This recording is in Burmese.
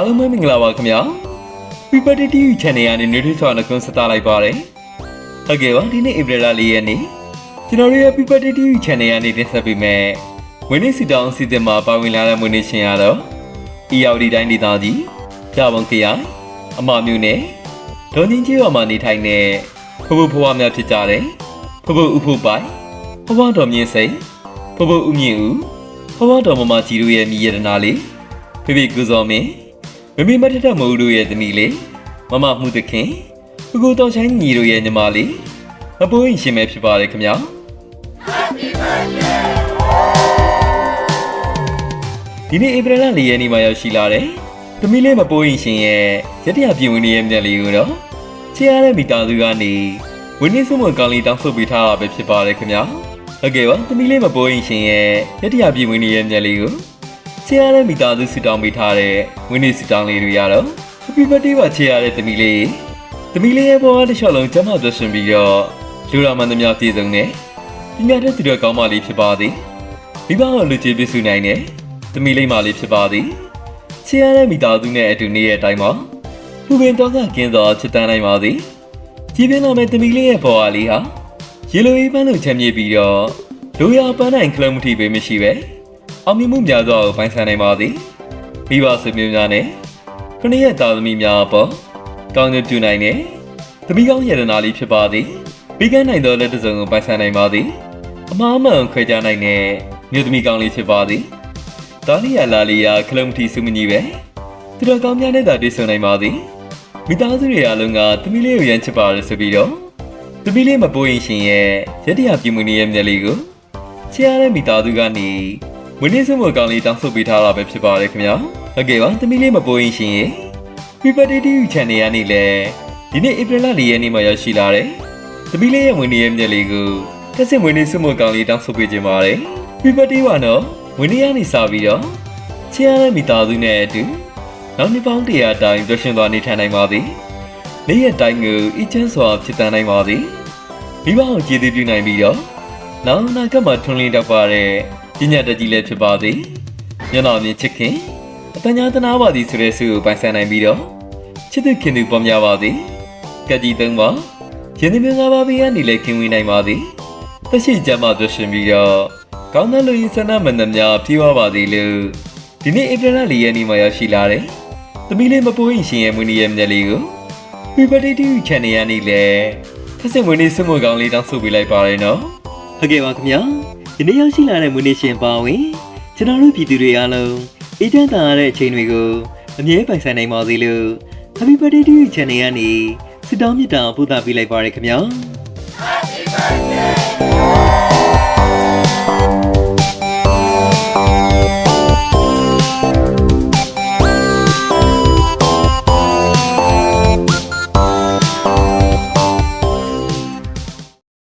အားလုံးပဲမင်္ဂလာပါခင်ဗျာ People TV Channel ကနေနေထွေးစွာနှကုန်းဆက်သလိုက်ပါတယ်ဟုတ်ကဲ့ပါဒီနေ့ဧပြီလ၄ရက်နေ့ကျွန်တော်တို့ရဲ့ People TV Channel ကနေတင်ဆက်ပေးမယ်ဝင်းနေစီတောင်စီစဉ်မှာပါဝင်လာတဲ့မွေးနေ့ရှင်ရတော့အီယော်ဒီတိုင်းဒေသကြီးကြပုံခရိုင်အမမျိုးနဲ့ဒေါ်ညင်းကြီးရွာမှာနေထိုင်တဲ့ဖဖဖွားများဖြစ်ကြတယ်ဖဖဥဖပိုင်ဖဖတော်မြင့်စိန်ဖဖဥမြင့်ဦးဖဖတော်မမကြီးတို့ရဲ့မိရတနာလေးဖေဖေကုစောမင်း မမေမထထမိုးတို့ရဲ့သမီးလေးမမမှုသခင်ဖကိုတော်ချိုင်းညီတို့ရဲ့ညီမလေးအပိုးရင်ရှင်ပဲဖြစ်ပါတယ်ခင်ဗျာဒီနေ့ဧပြီလ၄ရက်နေ့မှာရောက်ရှိလာတယ်သမီးလေးမပိုးရင်ရှင်ရဲ့ရတရပြင်ဝင်ရဲ့မျက်လေးကိုတော့ချေရတဲ့မိသားစုကနေဝင်းနေစုမကောင်းလေးတောင်းဆိုပေးထားတာပဲဖြစ်ပါတယ်ခင်ဗျာဟုတ်ကဲ့ပါသမီးလေးမပိုးရင်ရှင်ရဲ့ရတရပြင်ဝင်ရဲ့မျက်လေးကို ချေရတဲ့မိသားစုဆူတောင်းပေးထားတဲ့ဝင်းနေဆူတောင်းလေးတွေရတော့ Happy birthday ပါချေရတဲ့သမီးလေးသမီးလေးရဲ့ဘဝတစ်လျှောက်လုံးကျန်းမာသက်ရှင်ပြီးတော့လူတော်မှန်သမျှပြည့်စုံတဲ့ပညာတတ်သူတော်ကောင်းမလေးဖြစ်ပါသည်မိဘကိုလူကြီးပြည့်စုံနိုင်တဲ့သမီးလေးမလေးဖြစ်ပါသည်ချေရတဲ့မိသားစုနဲ့အတူနေတဲ့အတိုင်းမှာပူပင်တော့ကကင်းသောချစ်တန်းနိုင်ပါသည်ကြည်ပင်လာမဲ့သမီးလေးရဲ့ဘဝလေးဟာရေလိုအေးပန်းလို့ချမ်းမြေ့ပြီးတော့လူရပန်းနိုင်ကလမတီပဲမရှိပဲ အောင်မြင်မှုများစွာကိုပိုင်းဆနိုင်ပါသည်မိဘဆွေမျိုးများနဲ့ခဏရဲ့သားသမီးများအပေါ်ကောင်းကျိုးပြုနိုင်တဲ့သမီးကောင်းရတနာလေးဖြစ်ပါသည်ပြီးကန်းနိုင်သောလက်တစ်စုံကိုပိုင်းဆနိုင်ပါသည်အမှားမှန်ခွဲခြားနိုင်တဲ့မြို့သမီးကောင်းလေးဖြစ်ပါသည်တာလီယာလာလီယာကလမတီစုမညီပဲသူတော်ကောင်းများနဲ့သာတည်ဆုံနိုင်ပါသည်မိသားစုတွေအားလုံးကသမီးလေးကိုရမ်းချစ်ပါရဆိုပြီးတော့သမီးလေးမပိုးရင်ရှင်ရဲ့ရတ္တရာပြည်မှုနေရဲ့မျက်လေးကိုချစ်ရတဲ့မိသားစုကနေ ဝင်းနေစုမကောင်းလေးတောင်းဆိုပေးထားတာပဲဖြစ်ပါတယ်ခင်ဗျာဟုတ်ကဲ့ပါသမီးလေးမပိုးရင်ရှင်ရဲ့ People TV Channel ကနေလည်းဒီနေ့ဧပြီလ၄ရက်နေ့မှာရောက်ရှိလာတယ်သမီးလေးရဲ့ဝင်နေရဲ့မျက်လေးကိုတက်စစ်ဝင်နေစုမကောင်းလေးတောင်းဆိုပေးခြင်းပါတယ် People TV ကနော်ဝင်နေရနေစပြီးတော့ချစ်ရတဲ့မိသားစုနဲ့အတူနောက်နှစ်ပေါင်းတရာတိုင်ပျော်ရွှင်သွားနေထိုင်နိုင်ပါသည်နေ့ရက်တိုင်းကိုအချမ်းစွာဖြစ်တန်နိုင်ပါသည်မိဘကိုကြည်သိပြုနိုင်ပြီးတော့နောက်အနာဂတ်မှာထွန်းလင်းတတ်ပါတဲ့ ပညာတတ်ကြီးလည်းဖြစ်ပါသည်မျက်နှာမြင်ချစ်ခင်အတညာတနာပါသည်ဆိုတဲ့ဆုကိုပိုင်ဆိုင်နိုင်ပြီးတော့ချစ်သူခင်သူပေါ်များပါသည်ကက်ကြီးသုံးပါယင်းဒီမျိုးငါးပါးဘေးကနေလည်းခင်ဝင်နိုင်ပါသည်သက်ရှိကြမှာပျော်ရွှင်ပြီးတော့ကောင်းတဲ့လူရင်းဆန္ဒမန္တများပြေဝပါသည်လို့ဒီနေ့ဧပြီလ၄ရက်နေ့မှာရောက်ရှိလာတယ်။သမီးလေးမပိုးရင်ရှင်ရဲ့မွေးနေ့ရဲ့မျက်လေးကို People TV Channel ကနေလည်းထပ်ဆင့်မွေးနေ့စွမို့ကောင်းလေးတောင်းဆိုပေးလိုက်ပါရနော်။ဟုတ်ကဲ့ပါခင်ဗျာ။ ဒီနေ့ရောက်ရှိလာတဲ့မွေးနေ့ရှင်ပါဝင်ကျွန်တော်တို့ပြည်သူတွေအားလုံးအေးချမ်းသာရတဲ့အချိန်တွေကိုအမြဲပိုင်ဆိုင်နိုင်ပါစေလို့ Happy Birthday TV Channel ကနေဆုတောင်းမြတ်တာပို့သပေးလိုက်ပါရခင်ဗျာ။